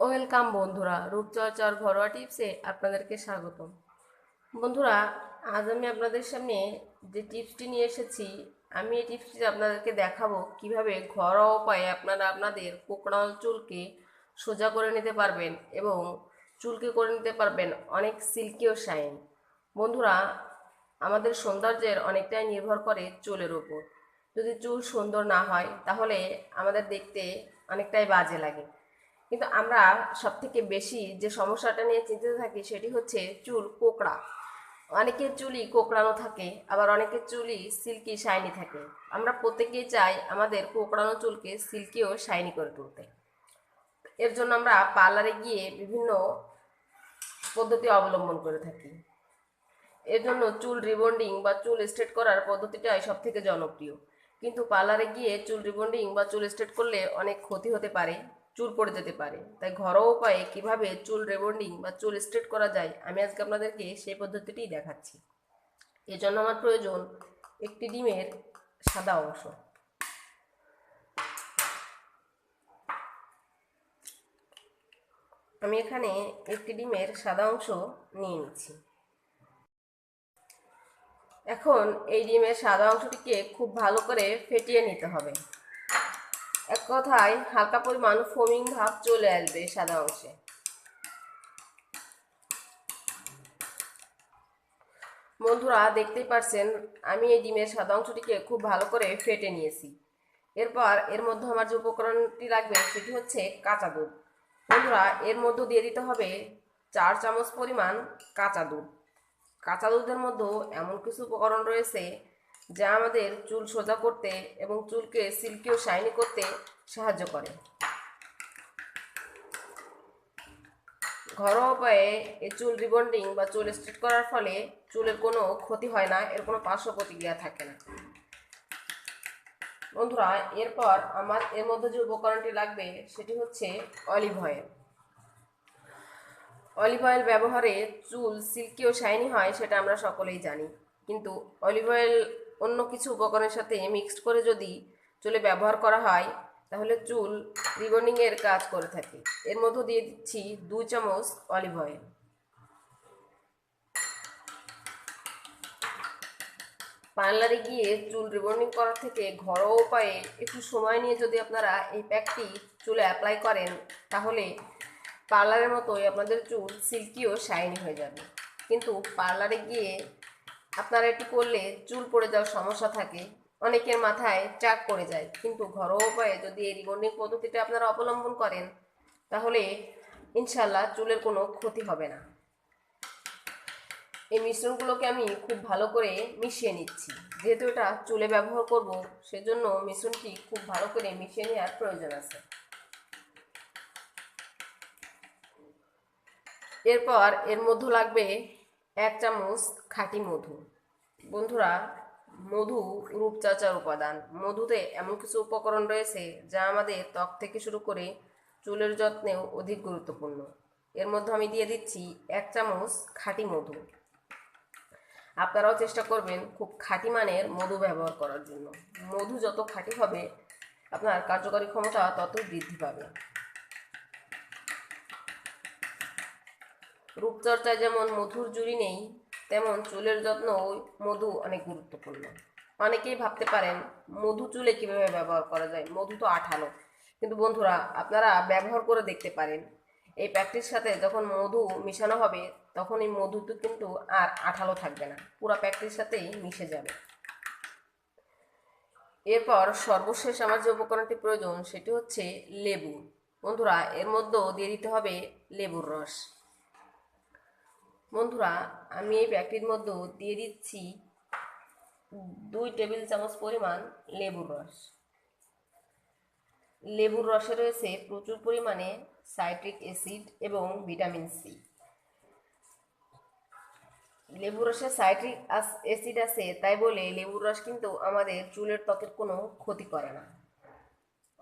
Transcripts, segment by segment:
Welcome বন্ধুরা, রূপচর্চার ঘরোয়া টিপসে আপনাদেরকে স্বাগত বন্ধুরা, আজ আমি আপনাদের সামনে যে টিপসটি নিয়ে এসেছি, আমি এই টিপসটি আপনাদেরকে দেখাবো কীভাবে ঘরোয়া উপায়ে আপনারা আপনাদের কোকড়ানো চুলকে সোজা করে নিতে পারবেন এবং চুলকে করে নিতে পারবেন অনেক সিল্কি ও শাইন। বন্ধুরা, আমাদের সৌন্দর্যের অনেকটাই নির্ভর করে চুলের উপর। যদি চুল সুন্দর না হয়, তাহলে আমাদের দেখতে অনেকটাই বাজে লাগে। কিন্তু আমরা সব থেকে বেশি যে সমস্যাটা নিয়ে চিন্তিত থাকি সেটি হচ্ছে চুল কোকড়া। অনেকের চুলই কোকড়ানো থাকে, আবার অনেকের চুলই সিল্কি, শাইনি থাকে। আমরা প্রত্যেকেই চাই আমাদের কোকড়ানো চুলকে সিল্কি ও শাইনি করে তুলতে। এর জন্য আমরা পার্লারে গিয়ে বিভিন্ন পদ্ধতি অবলম্বন করে থাকি। এর জন্য চুল রিবন্ডিং বা চুল স্ট্রেট করার পদ্ধতিটাই সব থেকে জনপ্রিয়। কিন্তু পার্লারে গিয়ে চুল রিবন্ডিং বা চুল স্ট্রেট করলে অনেক ক্ষতি হতে পারে। চুল পড়ে যেতে পারে। তাই ঘরোয়া উপায়ে কীভাবে চুল রেবন্ডিং বা চুল স্ট্রেট করা যায়, আমি আজকে আপনাদেরকে সেই পদ্ধতিটিই দেখাচ্ছি। এর জন্য আমার প্রয়োজন একটি ডিমের সাদা অংশ। আমি এখানে একটি ডিমের সাদা অংশ নিয়ে নিচ্ছি। এখন এই ডিমের সাদা অংশটিকে খুব ভালো করে ফেটিয়ে নিতে হবে। এক কথায় হালকা পরিমাণ ফোমিং ভাব চলে আসবে সাদা অংশে। বন্ধুরা, দেখতেই পারছেন, আমি এই ডিমের সাদা অংশটিকে খুব ভালো করে ফেটে নিয়েছি। এরপর এর মধ্যে আমার যে উপকরণটি লাগবে সেটি হচ্ছে কাঁচা দুধ। বন্ধুরা, এর মধ্যে দিয়ে দিতে হবে চার চামচ পরিমাণ কাঁচা দুধ। কাঁচা দুধের মধ্যেও এমন কিছু উপকরণ রয়েছে যা আমাদের চুল সোজা করতে এবং চুলকে সিল্কি ও শাইনি করতে সাহায্য করে। ঘরোয়া উপায়ে এই চুল রিবন্ডিং বা চুল স্ট্রেট করার ফলে চুলের কোনো ক্ষতি হয় না, এর কোনো পার্শ্ব প্রতিক্রিয়া থাকে না। বন্ধুরা, এরপর আমার এর মধ্যে যে উপকরণটি লাগবে সেটি হচ্ছে অলিভ অয়েল। অলিভ অয়েল ব্যবহারে চুল সিল্কি ও শাইনি হয়, সেটা আমরা সকলেই জানি। কিন্তু অলিভ অয়েল অন্য কিছু উপকরণের সাথে মিক্সড করে যদি চুলে ব্যবহার করা হয়, তাহলে চুল রিবন্ডিংয়ের কাজ করে থাকে। এর মধ্যে দিয়ে দিচ্ছি দুই চামচ অলিভ অয়েল পার্লারে গিয়ে চুল রিবন্ডিং করার থেকে ঘরোয়া উপায়ে একটু সময় নিয়ে যদি আপনারা এই প্যাকটি চুলে অ্যাপ্লাই করেন, তাহলে পার্লারের মতোই আপনাদের চুল সিল্কি ও শাইনি হয়ে যাবে। কিন্তু পার্লারে গিয়ে আপনারা এটি করলে চুল পড়ে যাওয়ার সমস্যা থাকে, অনেকের মাথায় চাক পড়ে যায়। কিন্তু ঘরোয়া উপায়ে যদি এই রিবন্ডিং পদ্ধতিটা আপনারা অবলম্বন করেন, তাহলে ইনশাল্লাহ চুলের কোনো ক্ষতি হবে না। এই মিশ্রণগুলোকে আমি খুব ভালো করে মিশিয়ে নিচ্ছি। যেহেতু এটা চুলে ব্যবহার করব, সেজন্য মিশ্রণটি খুব ভালো করে মিশিয়ে নেওয়ার প্রয়োজন আছে। এরপর এর মধ্যে লাগবে এক চামচ খাঁটি মধু। বন্ধুরা, মধু রূপচাচার উপাদান। মধুতে এমন কিছু উপকরণ রয়েছে যা আমাদের ত্বক থেকে শুরু করে চুলের যত্নেও অধিক গুরুত্বপূর্ণ। এর মধ্যে আমি দিয়ে দিচ্ছি এক চামচ খাঁটি মধু। আপনারাও চেষ্টা করবেন খুব খাঁটি মানের মধু ব্যবহার করার জন্য। মধু যত খাঁটি হবে, আপনার কার্যকরী ক্ষমতা তত বৃদ্ধি পাবে। রূপচর্চায় যেমন মধুর জুড়ি নেই তেমন চুলের যত্ন মধু অনেক গুরুত্বপূর্ণ। অনেকেই ভাবতে পারেন, মধু চুলে কীভাবে ব্যবহার করা যায়? মধু তো আঠালো। কিন্তু বন্ধুরা, আপনারা ব্যবহার করে দেখতে পারেন। এই প্যাকটির সাথে যখন মধু মিশানো হবে, তখন এই মধুটি কিন্তু আর আঠালো থাকবে না। পুরো প্যাকটির সাথেই মিশে যাবে। এরপর সর্বশেষ আমার যে উপকরণটি প্রয়োজন, সেটি হচ্ছে লেবু। বন্ধুরা, এর মধ্যেও দিয়ে দিতে হবে লেবুর রস। বন্ধুরা, আমি এই প্যাকটির মধ্যে দিয়ে দিচ্ছি দুই টেবিল চামচ পরিমাণ লেবুর রস। লেবুর রসে রয়েছে প্রচুর পরিমাণে সাইট্রিক অ্যাসিড এবং ভিটামিন সি লেবুর রসে সাইট্রিক অ্যাসিড আছে, তাই বলে লেবুর রস কিন্তু আমাদের চুলের ত্বকের কোনো ক্ষতি করে না।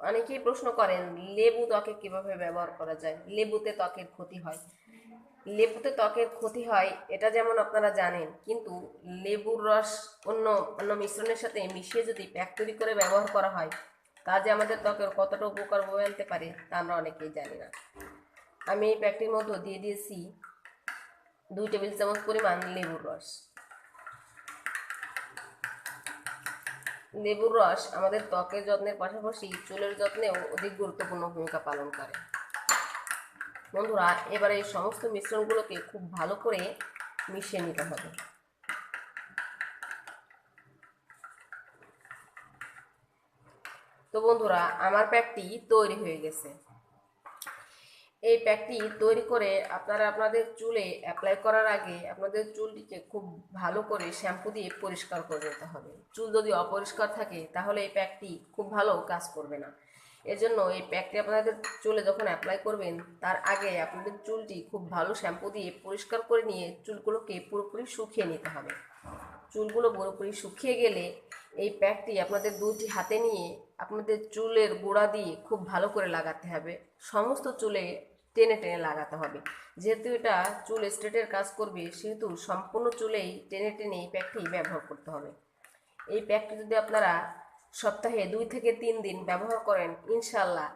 অনেকেই প্রশ্ন করেন, লেবু ত্বকে কীভাবে ব্যবহার করা যায়? লেবুতে ত্বকের ক্ষতি হয়। লেবুতে ত্বকের ক্ষতি হয়, এটা যেমন আপনারা জানেন, কিন্তু লেবুর রস অন্য অন্য মিশ্রণের সাথে মিশিয়ে যদি প্যাক তৈরি করে ব্যবহার করা হয়, তা যে আমাদের ত্বকের কতটা উপকার বয়ে আনতে পারে, তা আমরা অনেকেই জানি না। আমি এই প্যাকটির মধ্যে দিয়ে দিয়েছি দুই টেবিল চামচ পরিমাণ লেবুর রস। লেবুর রস আমাদের ত্বকের যত্নের পাশাপাশি চুলের যত্নেও অধিক গুরুত্বপূর্ণ ভূমিকা পালন করে। বন্ধুরা, এবারে এই সমস্ত মিশ্রণগুলোকে খুব ভালো করে মিশিয়ে নিতে হবে। তো বন্ধুরা, আমার প্যাকটি তৈরি হয়ে গেছে। এই প্যাকটি তৈরি করে আপনারা আপনাদের চুলে অ্যাপ্লাই করার আগে আপনাদের চুলটিকে খুব ভালো করে শ্যাম্পু দিয়ে পরিষ্কার করে নিতে হবে। চুল যদি অপরিষ্কার থাকে, তাহলে এই প্যাকটি খুব ভালো কাজ করবে না। এজন্য এই প্যাকটি আপনাদের চুলে যখন অ্যাপ্লাই করবেন, তার আগে আপনাদের চুলটি খুব ভালো শ্যাম্পু দিয়ে পরিষ্কার করে নিয়ে চুলগুলোকে পুরোপুরি শুকিয়ে নিতে হবে। চুলগুলো পুরোপুরি শুকিয়ে গেলে এই প্যাকটি আপনাদের দুটি হাতে নিয়ে আপনাদের চুলের গোড়া দিয়ে খুব ভালো করে লাগাতে হবে। সমস্ত চুলে টেনে টেনে লাগাতে হবে। যেহেতু এটা চুল স্ট্রেটের কাজ করবে, সেহেতু সম্পূর্ণ চুলেই টেনে টেনে এই প্যাকটি ব্যবহার করতে হবে। এই প্যাকটি যদি আপনারা সপ্তাহে দুই থেকে তিন দিন ব্যবহার করেন ইনশাল্লাহ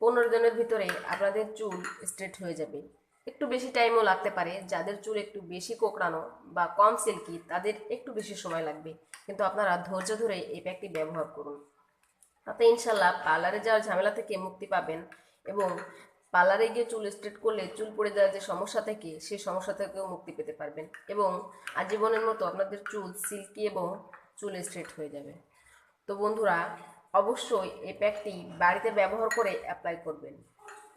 পনেরো দিনের ভিতরে আপনাদের চুল স্ট্রেট হয়ে যাবে। একটু বেশি টাইমও লাগতে পারে, যাদের চুল একটু বেশি কোকড়ানো বা কম সিল্কি তাদের একটু বেশি সময় লাগবে। কিন্তু আপনারা ধৈর্য ধরে এই প্যাকটি ব্যবহার করুন। তাতে ইনশাল্লাহ পার্লারে যাওয়ার ঝামেলা থেকে মুক্তি পাবেন এবং পার্লারে গিয়ে চুল স্ট্রেট করলে চুল পড়ে যাওয়ার যে সমস্যা থেকে, সেই সমস্যা থেকেও মুক্তি পেতে পারবেন এবং আজীবনের মতো আপনাদের চুল সিল্কি এবং চুল স্ট্রেট হয়ে যাবে। তো বন্ধুরা, অবশ্যই এই প্যাকটি বাড়িতে ব্যবহার করে অ্যাপ্লাই করবেন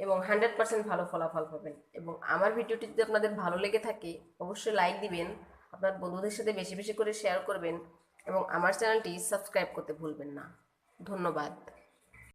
এবং হান্ড্রেড পার্সেন্ট ভালো ফলাফল পাবেন। এবং আমার ভিডিওটি যদি আপনাদের ভালো লেগে থাকে, অবশ্যই লাইক দিবেন, আপনার বন্ধুদের সাথে বেশি বেশি করে শেয়ার করবেন এবং আমার চ্যানেলটি সাবস্ক্রাইব করতে ভুলবেন না। ধন্যবাদ।